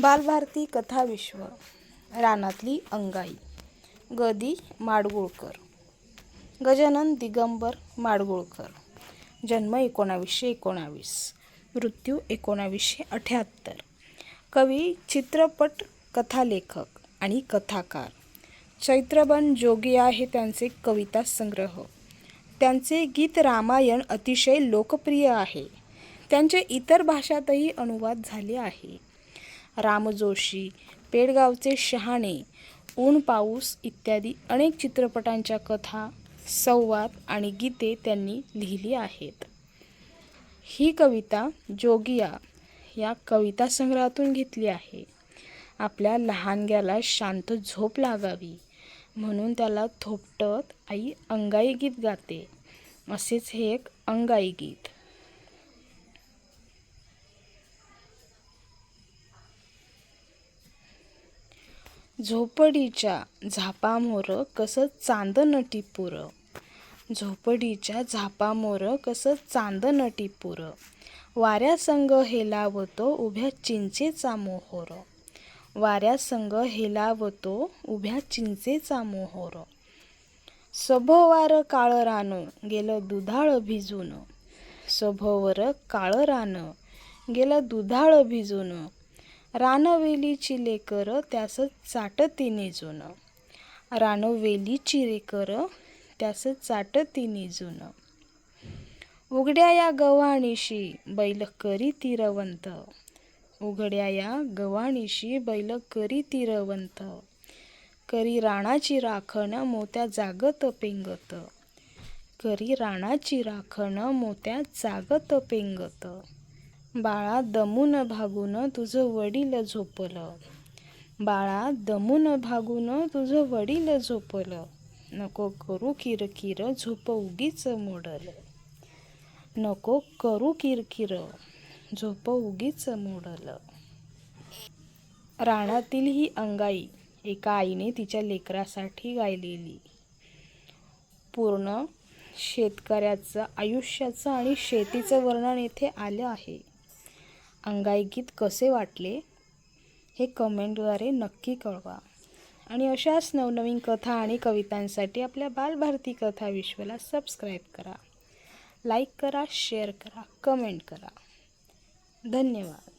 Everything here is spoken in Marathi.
बालभारती कथा विश्व. रानातली अंगाई. गदी माडगुळकर. गजानन दिगंबर माडगुळकर. जन्म एकोणावीसशे एकोणावीस. मृत्यू एकोणावीसशे अठ्याहत्तर. कवी चित्रपट कथालेखक आणि कथाकार. चैत्रबन जोगिया हे त्यांचे कविता संग्रह. त्यांचे गीत रामायण अतिशय लोकप्रिय आहे. त्यांचे इतर भाषातही अनुवाद झाले आहे. रामजोशी पेडगावचे शहाणे ऊन पाऊस इत्यादी अनेक चित्रपटांच्या कथा संवाद आणि गीते त्यांनी लिहिली आहेत. ही कविता जोगिया या कविता संग्रहातून घेतली आहे. आपल्या लहानग्याला शांत झोप लागावी म्हणून त्याला थोपटत आई अंगाई गीत गाते. असेच हे एक अंगाई गीत. झोपडीच्या झापामोर कसं चांदण टिपूर झोपडीच्या झापामोर कसं चांदण टिपूर वाऱ्यासंग हेलावतो उभ्या चिंचेचा मोहोर. वाऱ्यासंग हेलावतो उभ्या चिंचेचा मोहोर. सभोवार काळं रानं गेलं दुधाळ भिजून. सभोवर काळं रानं गेलं दुधाळ भिजून. रानवेलीची लेकर त्यास चाटतीने जुनं. रानवेलीची लेकर त्यास चाटती निजून उघड्या या गव्हाणीशी बैल करी तिरवंत. उघड्या या गव्हाणीशी बैल करी तिरवंत. करी राणाची राखण मोत्या जागत पेंगत. करी राणाची राखण मोत्या जागत पेंगत. बाळा दमून भागून तुझं वडील झोपलं. बाळा दमून भागून तुझं वडील झोपलं. नको करू किरकिर झोप उगीच मोडल. नको करू किरकिर झोप उगीच मोडल. रानातील ही अंगाई एका आईने तिच्या लेकरासाठी गायलेली. पूर्ण शेतकऱ्याचं आयुष्याचं आणि शेतीचं वर्णन येथे आलं आहे. अंगाईगीत कसे वाटले हे कमेंटद्वारे नक्की कळवा. आणि अशाच नवनवीन कथा आणि कवितांसाठी आपल्या बालभारती कथा विश्वला सबस्क्राईब करा. लाईक करा शेअर करा कमेंट करा. धन्यवाद.